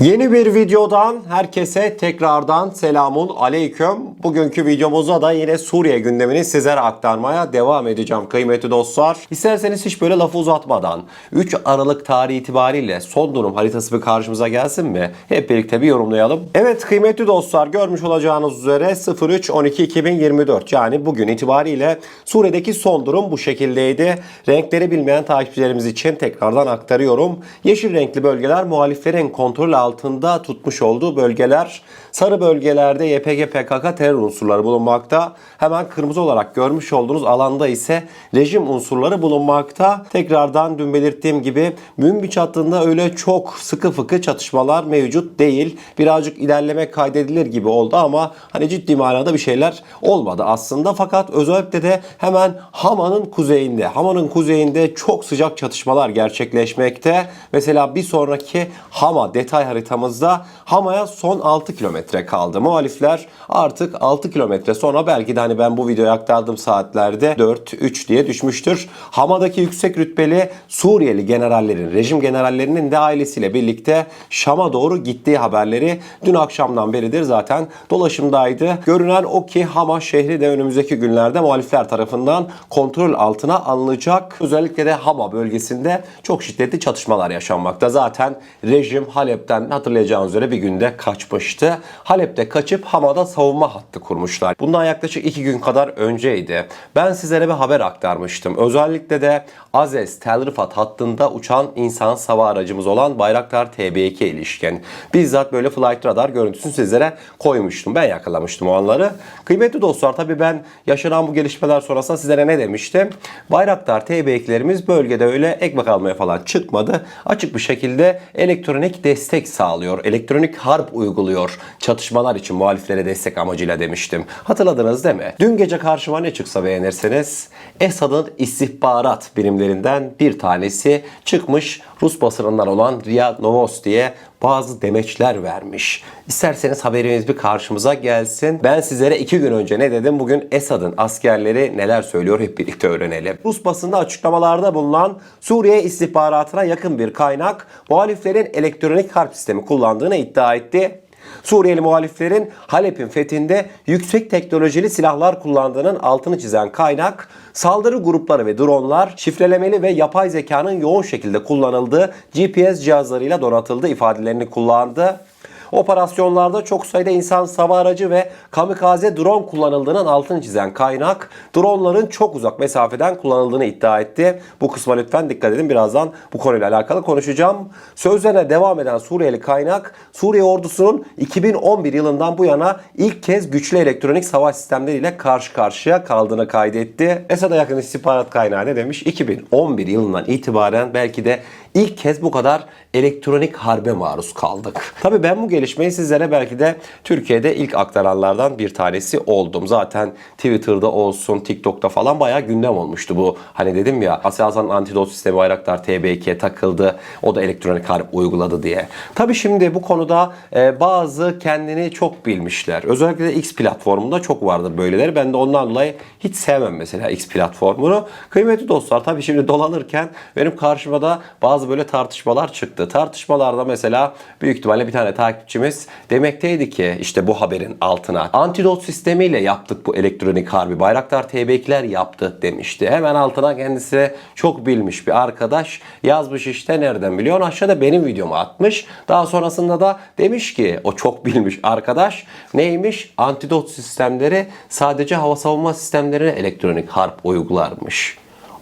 Yeni bir videodan herkese tekrardan selamun aleyküm. Bugünkü videomuzda da yine Suriye gündemini sizlere aktarmaya devam edeceğim kıymetli dostlar. İsterseniz hiç böyle lafı uzatmadan 3 Aralık tarihi itibariyle son durum haritası bir karşımıza gelsin mi? Hep birlikte bir yorumlayalım. Evet kıymetli dostlar görmüş olacağınız üzere 03-12-2024 yani bugün itibariyle Suriye'deki son durum bu şekildeydi. Renkleri bilmeyen takipçilerimiz için tekrardan aktarıyorum. Yeşil renkli bölgeler muhaliflerin kontrol altında tutmuş olduğu bölgeler. Sarı bölgelerde YPG PKK terör unsurları bulunmakta. Hemen kırmızı olarak görmüş olduğunuz alanda ise rejim unsurları bulunmakta. Tekrardan dün belirttiğim gibi Münbiç hattında öyle çok sıkı fıkı çatışmalar mevcut değil. Birazcık ilerleme kaydedilir gibi oldu ama hani ciddi manada bir şeyler olmadı aslında. Fakat özellikle de hemen Hama'nın kuzeyinde, Hama'nın kuzeyinde çok sıcak çatışmalar gerçekleşmekte. Mesela bir sonraki Hama detay haritamızda Hama'ya son 6 kilometre kaldı. Muhalifler artık 6 kilometre sonra belki de hani ben bu videoyu aktardığım saatlerde 4-3 diye düşmüştür. Hama'daki yüksek rütbeli Suriyeli generallerin, rejim generallerinin de ailesiyle birlikte Şam'a doğru gittiği haberleri dün akşamdan beridir zaten dolaşımdaydı. Görünen o ki Hama şehri de önümüzdeki günlerde muhalifler tarafından kontrol altına alınacak. Özellikle de Hama bölgesinde çok şiddetli çatışmalar yaşanmakta. Zaten rejim Halep'ten hatırlayacağınız üzere bir günde kaçmıştı. Halep'te kaçıp Hama'da savunma hattı kurmuşlar. Bundan yaklaşık iki gün kadar önceydi. Ben sizlere bir haber aktarmıştım. Özellikle de Azez Tel Rifat hattında uçan insan hava aracımız olan Bayraktar TB2 ilişkin. Bizzat böyle flight radar görüntüsünü sizlere koymuştum. Ben yakalamıştım o anları. Kıymetli dostlar tabii ben yaşanan bu gelişmeler sonrasında sizlere ne demiştim? Bayraktar TB2'lerimiz bölgede öyle ekmek almaya falan çıkmadı. Açık bir şekilde elektronik destek sağlıyor. Elektronik harp uyguluyor. Çatışmalar için muhaliflere destek amacıyla demiştim. Hatırladınız değil mi? Dün gece karşıma ne çıksa beğenirseniz Esad'ın istihbarat birimlerinden bir tanesi çıkmış Rus basınından olan RIA Novosti diye bazı demeçler vermiş. İsterseniz haberimiz bir karşımıza gelsin. Ben sizlere iki gün önce ne dedim? Bugün Esad'ın askerleri neler söylüyor hep birlikte öğrenelim. Rus basında açıklamalarda bulunan Suriye istihbaratına yakın bir kaynak muhaliflerin elektronik harp sistemi kullandığını iddia etti. Suriyeli muhaliflerin Halep'in fethinde yüksek teknolojili silahlar kullandığının altını çizen kaynak, saldırı grupları ve dronlar şifrelemeli ve yapay zekanın yoğun şekilde kullanıldığı GPS cihazlarıyla donatıldığı ifadelerini kullandı. Operasyonlarda çok sayıda insan hava aracı ve kamikaze drone kullanıldığının altını çizen kaynak, dronların çok uzak mesafeden kullanıldığını iddia etti. Bu kısma lütfen dikkat edin. Birazdan bu konuyla alakalı konuşacağım. Sözlerine devam eden Suriyeli kaynak, Suriye ordusunun 2011 yılından bu yana ilk kez güçlü elektronik savaş sistemleriyle karşı karşıya kaldığını kaydetti. Esad'a yakın istihbarat kaynağı ne demiş? 2011 yılından itibaren belki de ilk kez bu kadar elektronik harbe maruz kaldık. Tabii ben bu gelişmeyi sizlere belki de Türkiye'de ilk aktaranlardan bir tanesi oldum. Zaten Twitter'da olsun, TikTok'ta falan bayağı gündem olmuştu bu. Hani dedim ya Aselsan'ın antidot sistemi Bayraktar TB2'ye takıldı. O da elektronik harp uyguladı diye. Tabii şimdi bu konuda e, bazı kendini çok bilmişler. Özellikle de X platformunda çok vardır böyleleri. Ben de ondan dolayı hiç sevmem mesela X platformunu. Kıymetli dostlar tabii şimdi dolanırken benim karşıma da bazı böyle tartışmalar çıktı. Tartışmalarda mesela büyük ihtimalle bir tane takipçimiz demekteydi ki işte bu haberin altına antidot sistemiyle yaptık bu elektronik harbi. Bayraktar TB2'ler yaptı demişti. Hemen altına kendisi çok bilmiş bir arkadaş yazmış işte nereden biliyor? Aşağıda benim videomu atmış. Daha sonrasında da demiş ki o çok bilmiş arkadaş neymiş? Antidot sistemleri sadece hava savunma sistemlerine elektronik harp uygularmış.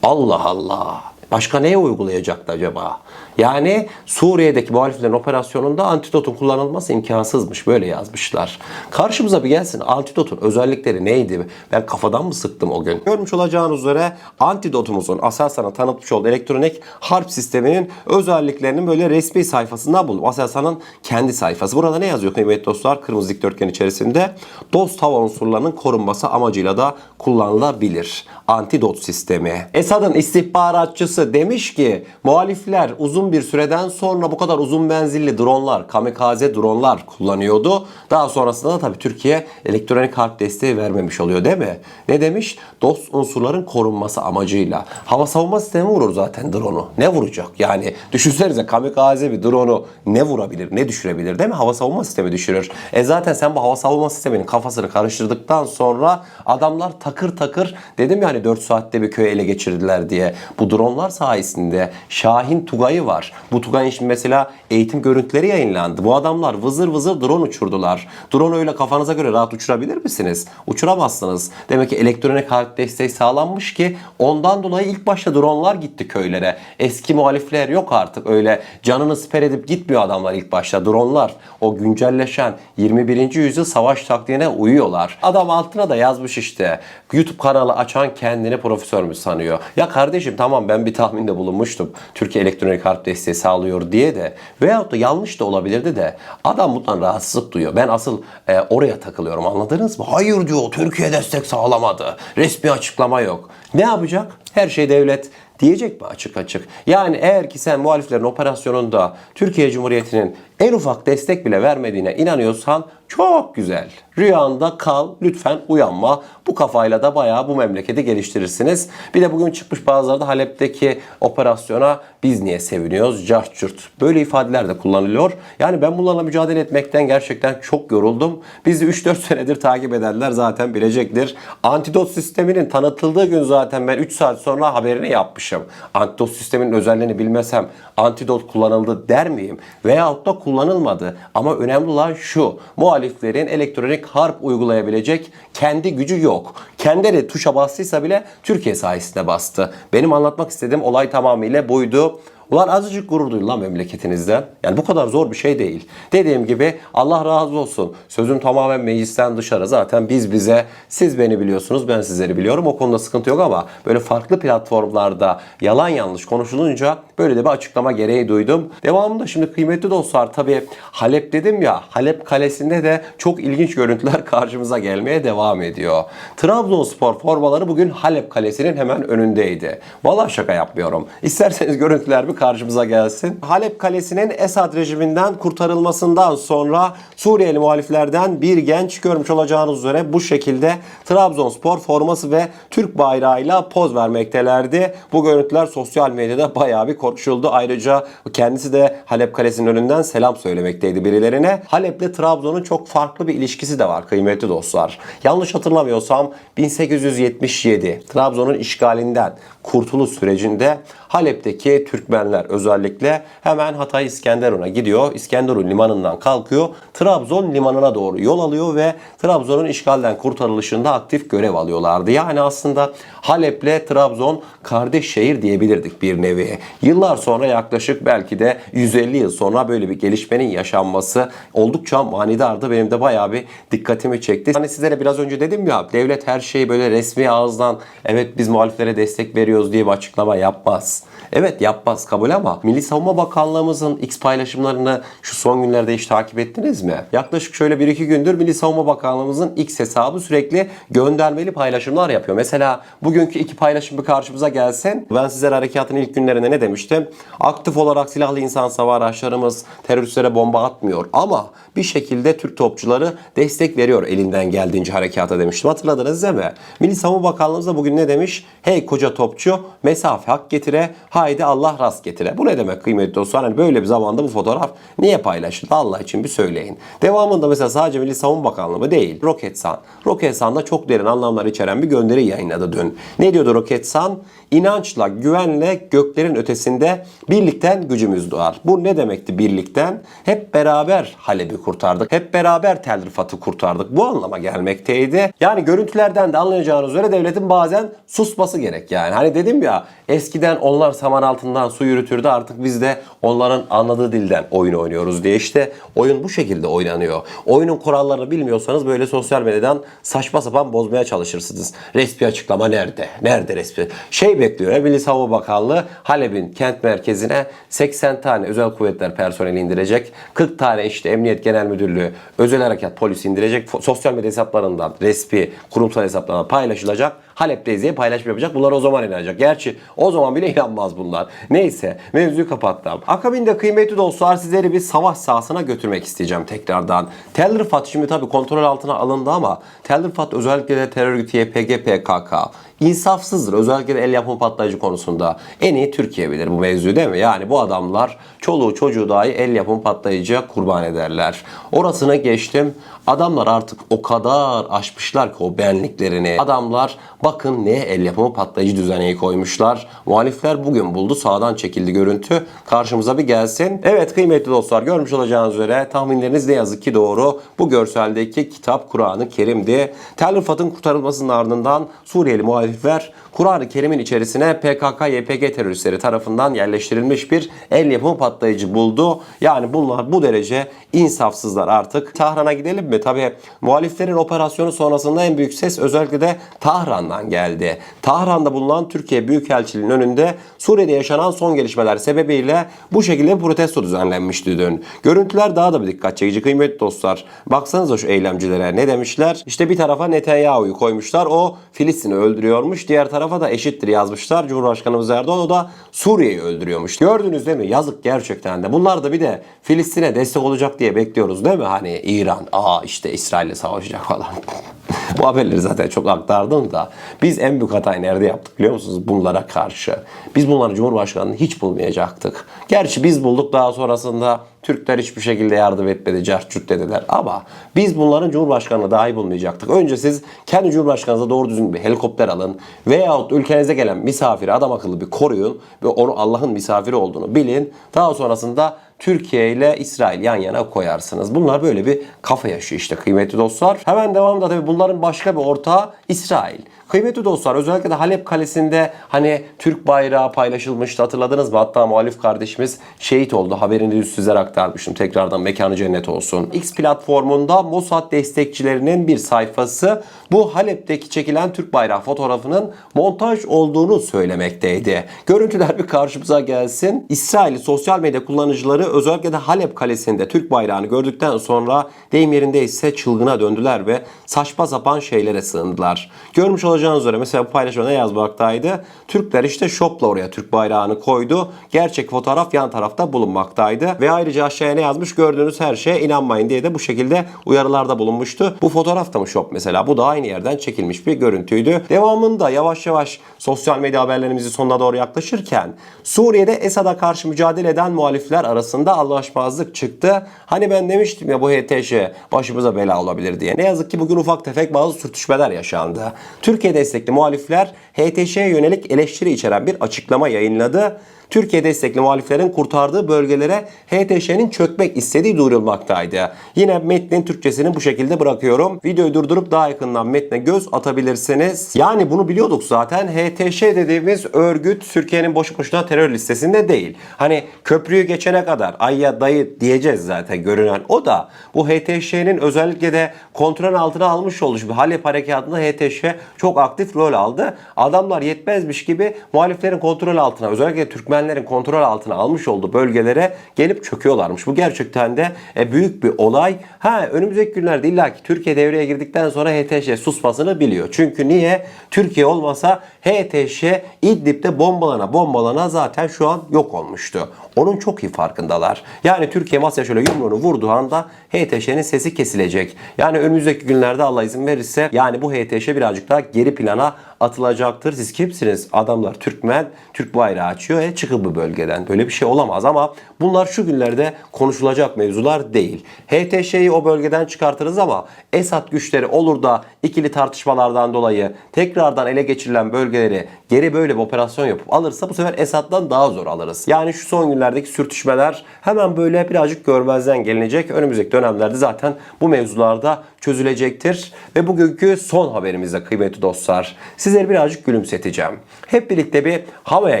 Allah Allah. Başka neye uygulayacaktı acaba? Yani Suriye'deki muhaliflerin operasyonunda antidotun kullanılması imkansızmış. Böyle yazmışlar. Karşımıza bir gelsin antidotun özellikleri neydi? Ben kafadan mı sıktım o gün? Görmüş olacağınız üzere antidotumuzun Aselsan'a tanıtmış olduğu elektronik harp sisteminin özelliklerinin böyle resmi sayfasından buldum. Aselsan'ın kendi sayfası. Burada ne yazıyor kıymetli dostlar? Kırmızı dikdörtgen içerisinde dost hava unsurlarının korunması amacıyla da kullanılabilir. Antidot sistemi. Esad'ın istihbaratçısı demiş ki muhalifler uzun uzun bir süreden sonra bu kadar uzun menzilli dronlar, kamikaze dronlar kullanıyordu. Daha sonrasında da tabii Türkiye elektronik harp desteği vermemiş oluyor değil mi? Ne demiş? Dost unsurların korunması amacıyla. Hava savunma sistemi vurur zaten drone'u. Ne vuracak? Yani düşünsenize kamikaze bir drone'u ne vurabilir, ne düşürebilir değil mi? Hava savunma sistemi düşürür. E zaten sen bu hava savunma sisteminin kafasını karıştırdıktan sonra adamlar takır takır dedim ya hani 4 saatte bir köyü ele geçirdiler diye. Bu dronlar sayesinde Şahin Tugay'ı var. Bu Tugay'ın şimdi mesela eğitim görüntüleri yayınlandı. Bu adamlar vızır vızır drone uçurdular. Drone öyle kafanıza göre rahat uçurabilir misiniz? Uçuramazsınız. Demek ki elektronik harp desteği sağlanmış ki ondan dolayı ilk başta dronlar gitti köylere. Eski muhalifler yok artık öyle canını siper edip gitmiyor adamlar ilk başta. Dronlar o güncelleşen 21. yüzyıl savaş taktiğine uyuyorlar. Adam altına da yazmış işte YouTube kanalı açan kendini profesör mü sanıyor? Ya kardeşim tamam ben bir tahminde bulunmuştum. Türkiye elektronik harp desteği sağlıyor diye de veyahut da yanlış da olabilirdi de adam bundan rahatsızlık duyuyor. Ben asıl e, oraya takılıyorum anladınız mı? Hayır diyor Türkiye destek sağlamadı. Resmi açıklama yok. Ne yapacak? Her şey devlet diyecek mi açık açık? Yani eğer ki sen muhaliflerin operasyonunda Türkiye Cumhuriyeti'nin en ufak destek bile vermediğine inanıyorsan çok güzel. Rüyanda kal, lütfen uyanma. Bu kafayla da bayağı bu memleketi geliştirirsiniz. Bir de bugün çıkmış bazıları da Halep'teki operasyona biz niye seviniyoruz? Cart cürt. Böyle ifadeler de kullanılıyor. Yani ben bunlarla mücadele etmekten gerçekten çok yoruldum. Bizi 3-4 senedir takip edenler zaten bilecektir. Antidot sisteminin tanıtıldığı gün zaten ben 3 saat sonra haberini yapmışım. Antidot sisteminin özelliğini bilmesem antidot kullanıldı der miyim? Veyahut da kullanılmadı. Ama önemli olan şu. Muhaliflerin elektronik harp uygulayabilecek kendi gücü yok. Kendileri tuşa bastıysa bile Türkiye sayesinde bastı. Benim anlatmak istediğim olay tamamıyla buydu. Ulan azıcık gurur duyun lan memleketinizden. Yani bu kadar zor bir şey değil. Dediğim gibi Allah razı olsun. Sözüm tamamen meclisten dışarı. Zaten biz bize, siz beni biliyorsunuz, ben sizleri biliyorum. O konuda sıkıntı yok ama böyle farklı platformlarda yalan yanlış konuşulunca böyle de bir açıklama gereği duydum. Devamında şimdi kıymetli dostlar tabii Halep dedim ya, Halep kalesinde de çok ilginç görüntüler karşımıza gelmeye devam ediyor. Trabzonspor formaları bugün Halep kalesinin hemen önündeydi. Vallahi şaka yapmıyorum. İsterseniz görüntüler bir karşımıza gelsin. Halep Kalesi'nin Esad rejiminden kurtarılmasından sonra Suriyeli muhaliflerden bir genç görmüş olacağınız üzere bu şekilde Trabzonspor forması ve Türk bayrağıyla poz vermektelerdi. Bu görüntüler sosyal medyada bayağı bir konuşuldu. Ayrıca kendisi de Halep Kalesi'nin önünden selam söylemekteydi birilerine. Halep'le Trabzon'un çok farklı bir ilişkisi de var kıymetli dostlar. Yanlış hatırlamıyorsam 1877 Trabzon'un işgalinden kurtuluş sürecinde Halep'teki Türkmenler özellikle hemen Hatay İskenderun'a gidiyor. İskenderun limanından kalkıyor. Trabzon limanına doğru yol alıyor ve Trabzon'un işgalden kurtarılışında aktif görev alıyorlardı. Yani aslında Halep'le Trabzon kardeş şehir diyebilirdik bir nevi. Yıllar sonra yaklaşık belki de 150 yıl sonra böyle bir gelişmenin yaşanması oldukça manidardı. Benim de bayağı bir dikkatimi çekti. Hani sizlere biraz önce dedim ya devlet her şeyi böyle resmi ağızdan evet biz muhaliflere destek veriyoruz diye bir açıklama yapmaz. Evet yapmaz kabul ama Milli Savunma Bakanlığımızın X paylaşımlarını şu son günlerde hiç takip ettiniz mi? Yaklaşık şöyle 1-2 gündür Milli Savunma Bakanlığımızın X hesabı sürekli göndermeli paylaşımlar yapıyor. Mesela bugünkü iki paylaşım bir karşımıza gelsin. Ben sizlere harekatın ilk günlerinde ne demiştim? Aktif olarak silahlı insan savar araçlarımız teröristlere bomba atmıyor ama bir şekilde Türk topçuları destek veriyor elinden geldiğince harekata demiştim. Hatırladınız değil mi? Milli Savunma Bakanlığımız da bugün ne demiş? Hey koca topçu mesafe hak getire haydi Allah rast getire. Bu ne demek kıymetli dostlar? Hani böyle bir zamanda bu fotoğraf niye paylaşıldı? Allah için bir söyleyin. Devamında mesela sadece Milli Savunma Bakanlığı değil. Roketsan. Roketsan'da çok derin anlamlar içeren bir gönderi yayınladı dün. Ne diyordu Roketsan? İnançla, güvenle göklerin ötesinde birlikten gücümüz doğar. Bu ne demekti birlikten? Hep beraber Halep'i kurtardık. Hep beraber Tel Rifat'ı kurtardık. Bu anlama gelmekteydi. Yani görüntülerden de anlayacağınız üzere devletin bazen susması gerek yani. Hani dedim ya eskiden onlar saman altından su yürütürdü artık biz de onların anladığı dilden oyun oynuyoruz diye işte oyun bu şekilde oynanıyor. Oyunun kurallarını bilmiyorsanız böyle sosyal medyadan saçma sapan bozmaya çalışırsınız. Resmi açıklama nerede? Nerede resmi? Şey bekliyor. Milli Savunma Bakanlığı Halep'in kent merkezine 80 tane özel kuvvetler personeli indirecek. 40 tane işte Emniyet Genel Müdürlüğü özel harekat polisi indirecek. Sosyal medya hesaplarından resmi kurumsal hesaplarından paylaşılacak. Halep'teyiz diye paylaşım yapacak. Bunlar o zaman inanacak. Gerçi o zaman bile inanmaz bunlar. Neyse mevzuyu kapattım. Akabinde kıymetli dostlar sizleri bir savaş sahasına götürmek isteyeceğim tekrardan. Tel Rifat şimdi tabii kontrol altına alındı ama Tel Rifat özellikle de terör örgütü YPG, PKK insafsızdır. Özellikle de el yapımı patlayıcı konusunda. En iyi Türkiye bilir bu mevzuyu değil mi? Yani bu adamlar çoluğu çocuğu dahi el yapımı patlayıcıya kurban ederler. Orasını geçtim. Adamlar artık o kadar aşmışlar ki o benliklerini. Adamlar bakın ne el yapımı patlayıcı düzeneği koymuşlar. Muhalifler bugün buldu. Sağdan çekildi görüntü. Karşımıza bir gelsin. Evet kıymetli dostlar görmüş olacağınız üzere tahminleriniz ne yazık ki doğru. Bu görseldeki kitap Kur'an-ı Kerim'di. Tel Rifat'ın kurtarılmasının ardından Suriyeli muhalifler Kur'an-ı Kerim'in içerisine PKK, YPG teröristleri tarafından yerleştirilmiş bir el yapımı patlayıcı buldu. Yani bunlar bu derece insafsızlar artık. Tahran'a gidelim mi? Tabii muhaliflerin operasyonu sonrasında en büyük ses özellikle de Tahran'dan geldi. Tahran'da bulunan Türkiye Büyükelçiliği'nin önünde Suriye'de yaşanan son gelişmeler sebebiyle bu şekilde protesto düzenlenmişti dün. Görüntüler daha da bir dikkat çekici kıymetli dostlar. Baksanıza şu eylemcilere ne demişler? İşte bir tarafa Netanyahu'yu koymuşlar. O Filistin'i öldürüyormuş. Diğer tarafa da eşittir yazmışlar. Cumhurbaşkanımız Erdoğan o da Suriye'yi öldürüyormuş. Gördünüz değil mi? Yazık gerçekten de. Bunlar da bir de Filistin'e destek olacak diye bekliyoruz değil mi? Hani İran, aa işte İsrail'le savaşacak falan. Bu haberleri zaten çok aktardım da biz en büyük hatayı nerede yaptık biliyor musunuz? Bunlara karşı. Biz bunları Cumhurbaşkanı'nı hiç bulmayacaktık. Gerçi biz bulduk daha sonrasında Türkler hiçbir şekilde yardım etmedi, cartçut dediler. Ama biz bunların Cumhurbaşkanı'nı dahi bulmayacaktık. Önce siz kendi Cumhurbaşkanınıza doğru düzgün bir helikopter alın veyahut ülkenize gelen misafiri adam akıllı bir koruyun ve onu Allah'ın misafiri olduğunu bilin. Daha sonrasında Türkiye ile İsrail yan yana koyarsınız. Bunlar böyle bir kafa yaşıyor işte kıymetli dostlar. Hemen devamında tabii bunların başka bir ortağı İsrail. Kıymetli dostlar özellikle de Halep Kalesi'nde hani Türk bayrağı paylaşılmıştı hatırladınız mı? Hatta muhalif kardeşimiz şehit oldu. Haberini de sizlere aktarmıştım. Tekrardan mekanı cennet olsun. X platformunda Mossad destekçilerinin bir sayfası bu Halep'teki çekilen Türk bayrağı fotoğrafının montaj olduğunu söylemekteydi. Görüntüler bir karşımıza gelsin. İsrail sosyal medya kullanıcıları özellikle de Halep Kalesi'nde Türk bayrağını gördükten sonra deyim yerindeyse çılgına döndüler ve saçma sapan şeylere sığındılar. Görmüş olacağınız üzere mesela bu paylaşımda ne yazmaktaydı? Türkler işte şopla oraya Türk bayrağını koydu. Gerçek fotoğraf yan tarafta bulunmaktaydı. Ve ayrıca aşağıya ne yazmış? Gördüğünüz her şeye inanmayın diye de bu şekilde uyarılarda bulunmuştu. Bu fotoğraf da mı şop mesela? Bu da aynı yerden çekilmiş bir görüntüydü. Devamında yavaş yavaş sosyal medya haberlerimizi sonuna doğru yaklaşırken Suriye'de Esad'a karşı mücadele eden muhalifler arasında anlaşmazlık çıktı. Hani ben demiştim ya bu HTŞ başımıza bela olabilir diye. Ne yazık ki bugün ufak tefek bazı sürtüşmeler yaşandı. Türkiye destekli muhalifler HTŞ'ye yönelik eleştiri içeren bir açıklama yayınladı. Türkiye destekli muhaliflerin kurtardığı bölgelere HTŞ'nin çökmek istediği duyurulmaktaydı. Yine metnin Türkçesini bu şekilde bırakıyorum. Videoyu durdurup daha yakından metne göz atabilirsiniz. Yani bunu biliyorduk zaten. HTŞ dediğimiz örgüt Türkiye'nin boşu boşuna terör listesinde değil. Hani köprüyü geçene kadar ayya dayı diyeceğiz zaten görünen o da bu HTŞ'nin özellikle de kontrol altına almış olduğu bir Halep harekatında HTŞ çok aktif rol aldı. Adamlar yetmezmiş gibi muhaliflerin kontrol altına özellikle Türkmen Türkmenlerin kontrol altına almış olduğu bölgelere gelip çöküyorlarmış. Bu gerçekten de e, büyük bir olay. Ha önümüzdeki günlerde illaki Türkiye devreye girdikten sonra HTŞ susmasını biliyor. Çünkü niye? Türkiye olmasa HTŞ İdlib'de bombalana bombalana zaten şu an yok olmuştu. Onun çok iyi farkındalar. Yani Türkiye masaya şöyle yumruğunu vurduğu anda HTŞ'nin sesi kesilecek. Yani önümüzdeki günlerde Allah izin verirse yani bu HTŞ birazcık daha geri plana atılacaktır. Siz kimsiniz? Adamlar Türkmen, Türk bayrağı açıyor. E çıkın bu bölgeden. Böyle bir şey olamaz ama bunlar şu günlerde konuşulacak mevzular değil. HTŞ'yi o bölgeden çıkartırız ama Esad güçleri olur da ikili tartışmalardan dolayı tekrardan ele geçirilen bölgeleri geri böyle bir operasyon yapıp alırsa bu sefer Esad'dan daha zor alırız. Yani şu son günlerdeki sürtüşmeler hemen böyle birazcık görmezden gelinecek. Önümüzdeki dönemlerde zaten bu mevzularda çözülecektir. Ve bugünkü son haberimizde kıymetli dostlar. Sizleri birazcık gülümseteceğim. Hep birlikte bir Hama'ya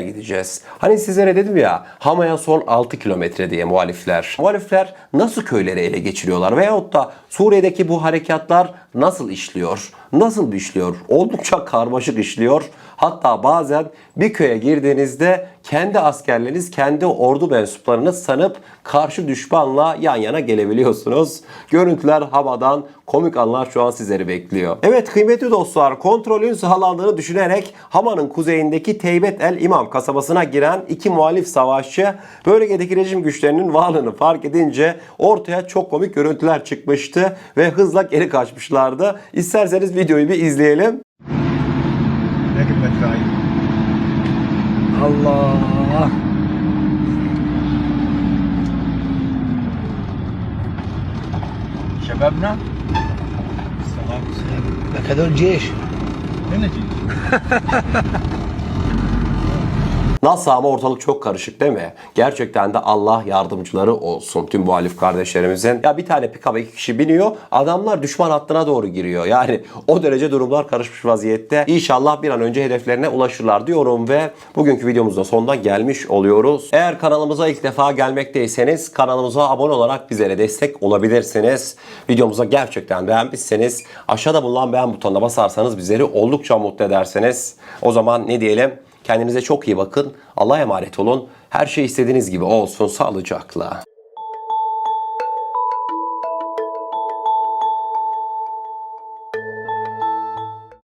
gideceğiz. Hani sizlere dedim ya Hama'ya son 6 kilometre diye muhalifler. Muhalifler nasıl köyleri ele geçiriyorlar veyahut da Suriye'deki bu harekatlar nasıl işliyor? Nasıl işliyor? Oldukça karmaşık işliyor. Hatta bazen bir köye girdiğinizde kendi askerleriniz, kendi ordu mensuplarını sanıp karşı düşmanla yan yana gelebiliyorsunuz. Görüntüler havadan, komik anlar şu an sizleri bekliyor. Evet kıymetli dostlar, kontrolün sağlandığını düşünerek Hama'nın kuzeyindeki Teybet el İmam kasabasına giren iki muhalif savaşçı bölgedeki rejim güçlerinin varlığını fark edince ortaya çok komik görüntüler çıkmıştı ve hızla geri kaçmışlardı. İsterseniz videoyu bir izleyelim. لكن مدفعي الله شبابنا السلام لك هذول جيش هنا جيت Nasıl ama ortalık çok karışık değil mi? Gerçekten de Allah yardımcıları olsun tüm muhalif kardeşlerimizin. Ya bir tane pikaba iki kişi biniyor. Adamlar düşman hattına doğru giriyor. Yani o derece durumlar karışmış vaziyette. İnşallah bir an önce hedeflerine ulaşırlar diyorum ve bugünkü videomuzda sonuna gelmiş oluyoruz. Eğer kanalımıza ilk defa gelmekteyseniz kanalımıza abone olarak bizlere destek olabilirsiniz. Videomuza gerçekten beğenmişseniz aşağıda bulunan beğen butonuna basarsanız bizleri oldukça mutlu edersiniz. O zaman ne diyelim? Kendinize çok iyi bakın. Allah'a emanet olun. Her şey istediğiniz gibi olsun sağlıcakla.